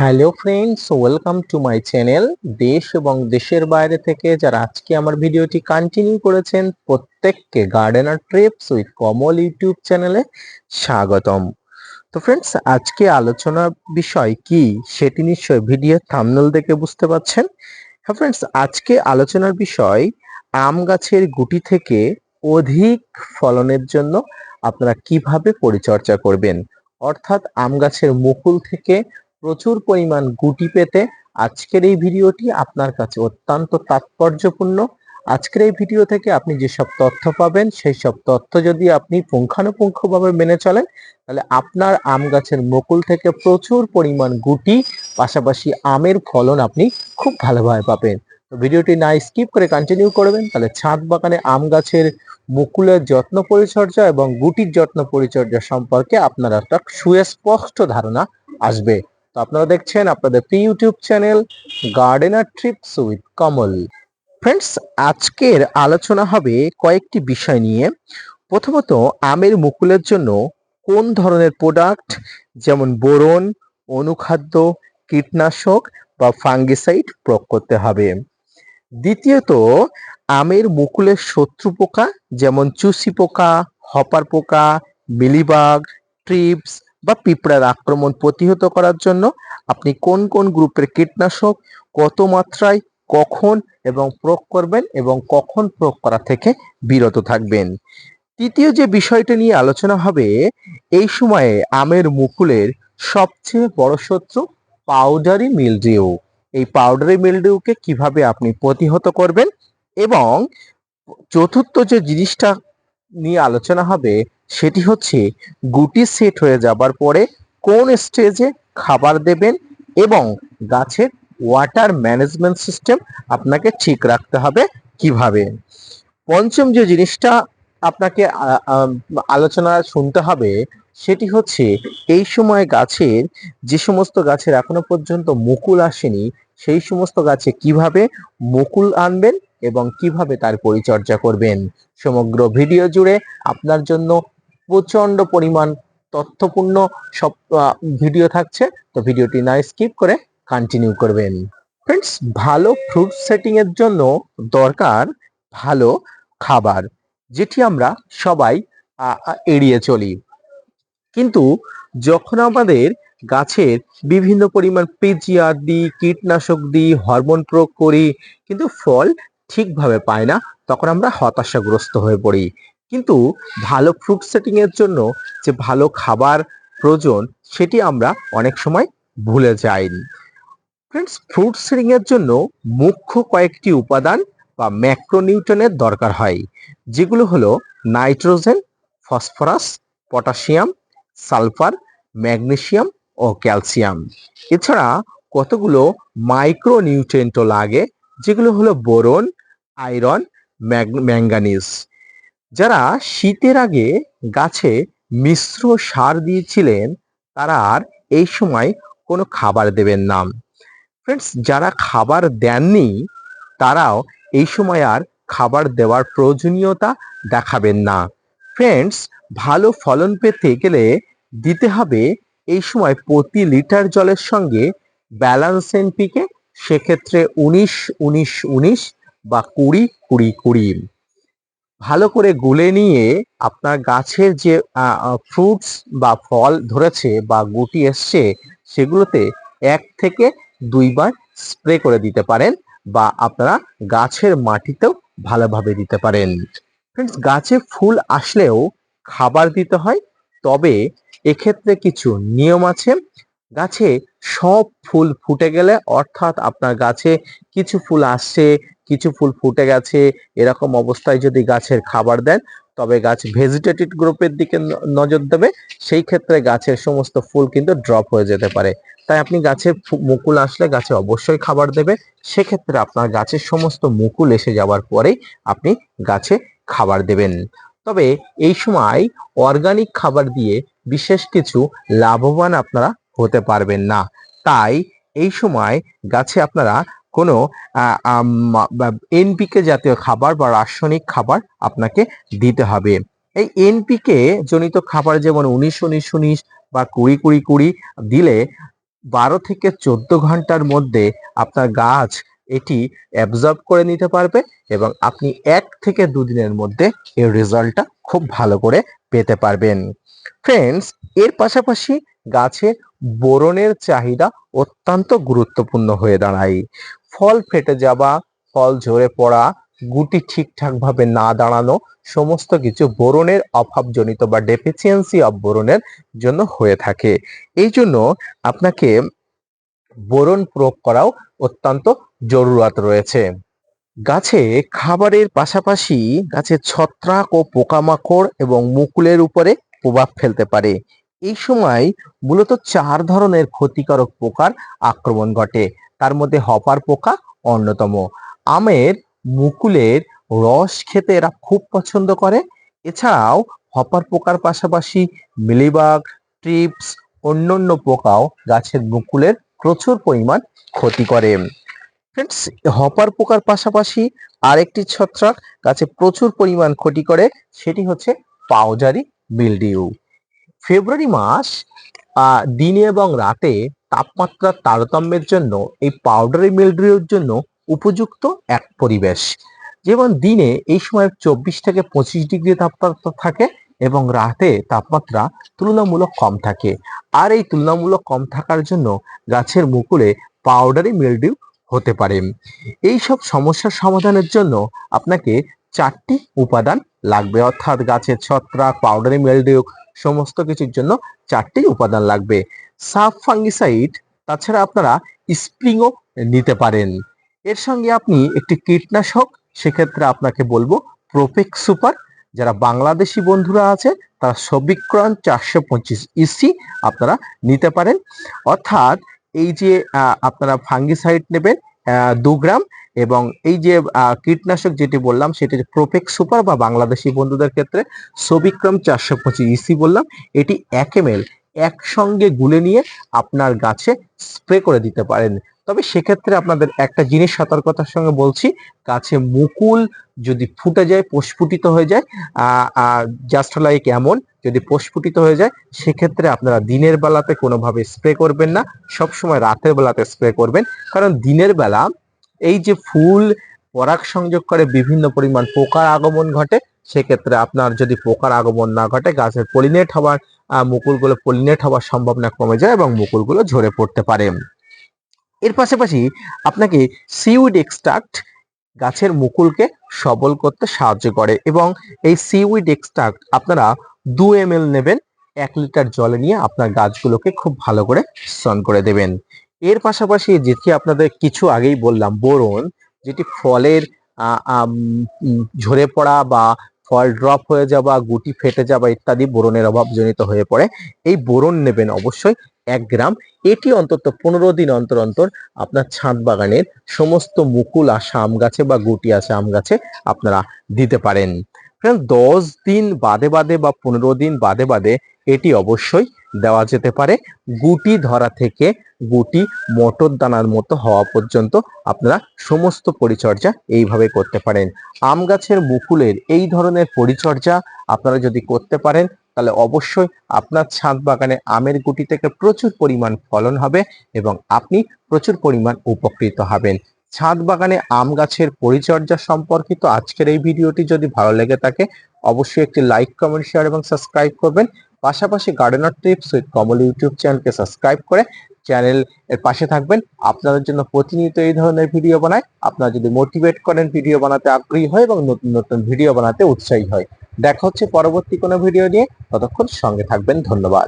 Hello friends welcome to my channel দেশ এবং দেশের বাইরে থেকে যারা আজকে আমার ভিডিওটি কন্টিনিউ করেছেন, প্রত্যেককে gardener trips with Kamal YouTube চ্যানেলে স্বাগতম। তো ফ্রেন্ডস আজকে আলোচনার বিষয় কি, সেটি নিশ্চয় ভিডিও থামনেল দেখে বুঝতে পারছেন হ্যাঁ ফ্রেন্ডস আজকে আলোচনার বিষয়, আম গাছের গুটি থেকে অধিক ফলনের জন্য আপনারা কীভাবে পরিচর্যা করবেন? অর্থাৎ আম গাছের মুকুল থেকে প্রচুর পরিমাণ গুটি পেতে আজকের এই ভিডিওটি আপনার কাছে অত্যন্ত তাৎপর্যপূর্ণ। আজকের এই ভিডিও থেকে আপনি যেসব তথ্য পাবেন, সেই সব তথ্য যদি আপনি পুঙ্খানুপুঙ্খভাবে মেনে চলেন, তাহলে আপনার আম গাছের মুকুল থেকে প্রচুর পরিমাণ গুটি, পাশাপাশি আমের ফলন আপনি খুব ভালোভাবে পাবেন। ভিডিওটি না স্কিপ করে কন্টিনিউ করবেন, তাহলে ছাদ বাগানে আম গাছের মুকুলের যত্ন পরিচর্যা এবং গুটির যত্ন পরিচর্যা সম্পর্কে আপনার একটা সুস্পষ্ট ধারণা আসবে। তো আপনারা দেখছেন আপনাদের pre YouTube channel gardener trips with Kamal friends আজকের আলোচনা হবে কয়েকটি বিষয় নিয়ে। প্রথমত, আমের মুকুলের জন্য কোন ধরনের প্রোডাক্ট যেমন বোরন, অনুখাদ্য, কীটনাশক বা ফাঙ্গিসাইড প্রয়োগ করতে হবে। দ্বিতীয়ত, আমের মুকুলের শত্রু পোকা, যেমন চুসি পোকা, হপার পোকা, মিলিবাগ ট্রিপস বা পিঁপড়ার আক্রমণ প্রতিহত করার জন্য আপনি কোন কোন গ্রুপের কীটনাশক, কত মাত্রায়, কখন এবং প্রয়োগ করবেন এবং কখন প্রয়োগ করা থেকে বিরত থাকবেন? তৃতীয় যে বিষয়টা নিয়ে আলোচনা হবে, এই সময়ে আমের মুকুলের সবচেয়ে বড় শত্রু পাউডারি মিলডিউ এই পাউডারি মিলডিউকে কীভাবে আপনি প্রতিহত করবেন এবং চতুর্থ যে জিনিসটা নিয়ে আলোচনা হবে সেটি হচ্ছে গুটি সেট হয়ে যাবার পরে কোন স্টেজে খাবার দেবেন এবং গাছের ওয়াটার ম্যানেজমেন্ট সিস্টেম আপনাকে ঠিক রাখতে হবে কীভাবে? পঞ্চম যে জিনিসটা আপনাকে আলোচনা শুনতে হবে সেটি হচ্ছে এই সময় গাছের যে সমস্ত গাছের এখনও পর্যন্ত মুকুল আসেনি সেই সমস্ত গাছে কীভাবে মুকুল আনবেন এবং কীভাবে তার পরিচর্যা করবেন? সমগ্র ভিডিও জুড়ে আপনার জন্য প্রচণ্ড পরিমাণ তথ্যপূর্ণ সব ভিডিও থাকছে। তো ভিডিওটি না স্কিপ করে কন্টিনিউ করবেন। ফ্রেন্ডস ভালো ফ্রুট সেটিং এর জন্য দরকার ভালো খাবার, যেটি আমরা সবাই এড়িয়ে চলি। কিন্তু যখন আমাদের গাছের বিভিন্ন পরিমাণ পেজিয়ার দিই কীটনাশক দিই, হরমোন প্রয়োগ করি, কিন্তু ফল ঠিকভাবে পায় না, তখন আমরা হতাশাগ্রস্ত হয়ে পড়ি। কিন্তু ভালো ফ্রুট সেটিং এর জন্য যে ভালো খাবার প্রয়োজন, সেটি আমরা অনেক সময় ভুলে যাই ফ্রেন্ডস ফ্রুট সেটিং এর জন্য মুখ্য কয়েকটি উপাদান বা ম্যাক্রোনিউটনের দরকার হয়, যেগুলো হলো nitrogen phosphorus potassium sulphur magnesium ও ক্যালসিয়াম। এছাড়া কতগুলো মাইক্রোনিউট্রেন্টও লাগে, যেগুলো হলো বোরন, আয়রন ম্যাঙ্গানিজ। যারা শীতের আগে গাছে মিশ্র সার দিয়েছিলেন, তারা আর এই সময় কোনো খাবার দেবেন না। ফ্রেন্ডস, যারা খাবার দেননি, তারাও এই সময় আর খাবার দেওয়ার প্রয়োজনীয়তা দেখাবেন না। ফ্রেন্ডস, ভালো ফলন পেতে গেলে দিতে হবে এই সময় প্রতি লিটার জলের সঙ্গে ব্যালান্স এনপিকে সেক্ষেত্রে উনিশ উনিশ উনিশ বা কুড়ি কুড়ি কুড়ি। ভালো করে গুলে নিয়ে আপনার গাছের যে ফ্রুটস বা ফল ধরেছে বা গুটি এসছে সেগুলোতে এক থেকে দুইবার স্প্রে করে দিতে পারেন বা আপনারা গাছের মাটিতেও ভালোভাবে দিতে পারেন। ফ্রেন্ডস গাছে ফুল আসলেও খাবার দিতে হয়, তবে এক্ষেত্রে কিছু নিয়ম আছে। গাছে সব ফুল ফুটে গেলে, অর্থাৎ আপনার গাছে কিছু ফুল আসছে, কিছু ফুল ফুটে গেছে, এরকম অবস্থায় যদি গাছের খাবার দেন, তবে গাছ ভেজিটেটিভ গ্রুপের দিকে নজর দেবে। সেই ক্ষেত্রে গাছের সমস্ত ফুল কিন্তু ড্রপ হয়ে যেতে পারে। তাই আপনি গাছে মুকুল আসলে গাছে অবশ্যই খাবার দেবে। সেক্ষেত্রে আপনার গাছের সমস্ত মুকুল এসে যাওয়ার পরেই আপনি গাছে খাবার দেবেন। তবে এই সময় অর্গানিক খাবার দিয়ে বিশেষ কিছু লাভবান আপনারা হতে পারবেন না। তাই এই সময় গাছে আপনারা কোনো এনপিকে জাতীয় খাবার বা রাসায়নিক খাবার আপনাকে দিতে হবে। এই এনপিকে জনিত খাবার যেমন উনিশ উনিশ উনিশ বা কুড়ি কুড়ি কুড়ি দিলে বারো থেকে চোদ্দ ঘণ্টার মধ্যে আপনার গাছ এটি অ্যাবজর্ব করে নিতে পারবে এবং আপনি এক থেকে দুদিনের মধ্যে এর রেজাল্টটা খুব ভালো করে পেতে পারবেন। ফ্রেন্ডস এর পাশাপাশি গাছে বোরনের চাহিদা অত্যন্ত গুরুত্বপূর্ণ হয়ে দাঁড়ায়। ফল ফেটে যাওয়া, ফল ঝরে পড়া, গুটি ঠিকঠাকভাবে না দাঁড়ানো, সমস্ত কিছু বোরনের অভাবজনিত বা ডেফিসিয়েন্সি অফ বোরনের জন্য হয়ে থাকে। এই জন্য আপনাকে বোরন প্রয়োগ করাও অত্যন্ত জরুরত রয়েছে। গাছে খাবারের পাশাপাশি গাছের ছত্রাক ও পোকামাকড় এবং মুকুলের উপরে প্রভাব ফেলতে পারে। এই সময় মূলত চার ধরনের ক্ষতিকারক পোকার আক্রমণ ঘটে। তার মধ্যে হপার পোকা অন্যতম। আমের, মুকুলের রস খেতে এরা খুব পছন্দ করে। এছাড়াও হপার পোকার পাশাপাশি মিলিবাগ, ট্রিপস, অন্যান্য পোকাও গাছের মুকুলের প্রচুর পরিমাণ ক্ষতি করে। ফ্রেন্ডস হপার পোকার পাশাপাশি আরেকটি ছত্রাক গাছে প্রচুর পরিমাণ ক্ষতি করে, সেটি হচ্ছে পাউজারি মিলডিউ ফেব্রুয়ারি মাস দিনে এবং রাতে তাপমাত্রার তারতম্যের জন্য এই পাউডারি মিলডিউর জন্য উপযুক্ত এক পরিবেশ। যেমন দিনে এই সময় চব্বিশ থেকে পঁচিশ ডিগ্রি তাপমাত্রা থাকে এবং রাতে তাপমাত্রা তুলনামূলক কম থাকে। আর এই তুলনামূলক কম থাকার জন্য গাছের মুকুলে পাউডারি মিলডিউ হতে পারে। এই সব সমস্যার সমাধানের জন্য আপনাকে চারটি উপাদান লাগবে। অর্থাৎ গাছের ছত্রাক পাউডারি মিলডিউ সমস্ত কিছুর জন্য চারটি উপাদান লাগবে। সাব ফাঙ্গিসাইড তাছাড়া আপনারা স্প্রিংও নিতে পারেন। এর সঙ্গে আপনি একটি কীটনাশক, সেক্ষেত্রে আপনাকে বলব প্রোপেক সুপার যারা বাংলাদেশি বন্ধুরা আছে, তারা সবিক্রণ চারশো পঁচিশ ইসি আপনারা নিতে পারেন। অর্থাৎ এই যে আপনারা ফাঙ্গিসাইড নেবেন দু গ্রাম এবং এই যে কীটনাশক যেটি বললাম, সেটি প্রোপেক সুপার বা বাংলাদেশি বন্ধুদের ক্ষেত্রে সবিক্রম চারশো পঁচিশ ইসি বললাম, এটি এক এম এল একসঙ্গে গুলে নিয়ে আপনার গাছে স্প্রে করে দিতে পারেন। তবে সেক্ষেত্রে আপনাদের একটা জিনিস সতর্কতার সঙ্গে বলছি গাছে মুকুল যদি ফুটে যায় প্রস্ফুটিত হয়ে যায় জাস্ট লাইক এমন যদি প্রস্ফুটিত হয়ে যায়, সেক্ষেত্রে আপনারা দিনের বেলাতে কোনোভাবে স্প্রে করবেন না, সবসময় রাতের বেলাতে স্প্রে করবেন। কারণ দিনের বেলা এই যে ফুল পরাগ সংযোগ করে বিভিন্ন পরিমাণ পোকার আগমন ঘটে, সেক্ষেত্রে আপনার যদি পোকার আগমন না ঘটে, গাছের পলিনেট হওয়ার মুকুলগুলো পলিনেট হওয়ার সম্ভাবনা কমে যায় এবং মুকুলগুলো ঝরে পড়তে পারে। এর পাশাপাশি আপনাকে সিউড এক্সট্রাক্ট গাছের মুকুলকে সবল করতে সাহায্য করে এবং এই সিউইড এক্সট্রাক্ট আপনারা দু এম নেবেন, এক লিটার জলে নিয়ে আপনার গাছগুলোকে খুব ভালো করে স্নান করে দেবেন। এর পাশাপাশি যেটি আপনাদের কিছু আগেই বললাম, বোরন, যেটি ফলের ঝরে পড়া বা ফল ড্রপ হয়ে যাওয়া, গুটি ফেটে যাওয়া ইত্যাদি বোরনের অভাবজনিত হয়ে পড়ে। এই বোরন নেবেন অবশ্যই এক গ্রাম। এটি অন্তত পনেরো দিন অন্তর অন্তর আপনার ছাদ বাগানের সমস্ত মুকুল আসা আম গাছে বা গুটি আসা আম গাছে আপনারা দিতে পারেন। দশ দিন বাদে বাদে বা পনেরো দিন বাদে বাদে এটি অবশ্যই দেওয়া যেতে পারে। গুটি ধরা থেকে গুটি মটর দানার মতো হওয়া পর্যন্ত আপনারা সমস্ত পরিচর্যা এইভাবে করতে পারেন। আম গাছের মুকুলের এই ধরনের পরিচর্যা আপনারা যদি করতে পারেন, তাহলে অবশ্যই আপনার ছাদ বাগানে আমের গুটি থেকে প্রচুর পরিমাণ ফলন হবে এবং আপনি প্রচুর পরিমাণ উপকৃত হবেন। ছাদ বাগানে আম গাছের পরিচর্যা সম্পর্কিত আজকের এই ভিডিওটি যদি ভালো লেগে থাকে, অবশ্যই একটি লাইক, কমেন্ট শেয়ার এবং সাবস্ক্রাইব করবেন। পাশাপাশি gardener tips with Kamal YouTube চ্যানেলকে সাবস্ক্রাইব করে চ্যানেল এর পাশে থাকবেন। আপনাদের জন্য প্রতিনিয়ত এই ধরনের ভিডিও বানায়। আপনারা যদি মোটিভেট করেন ভিডিও বানাতে আগ্রহী হয় এবং নতুন নতুন ভিডিও বানাতে উৎসাহী হয়। দেখা হচ্ছে পরবর্তী কোনো ভিডিও নিয়ে। ততক্ষণ সঙ্গে থাকবেন। ধন্যবাদ।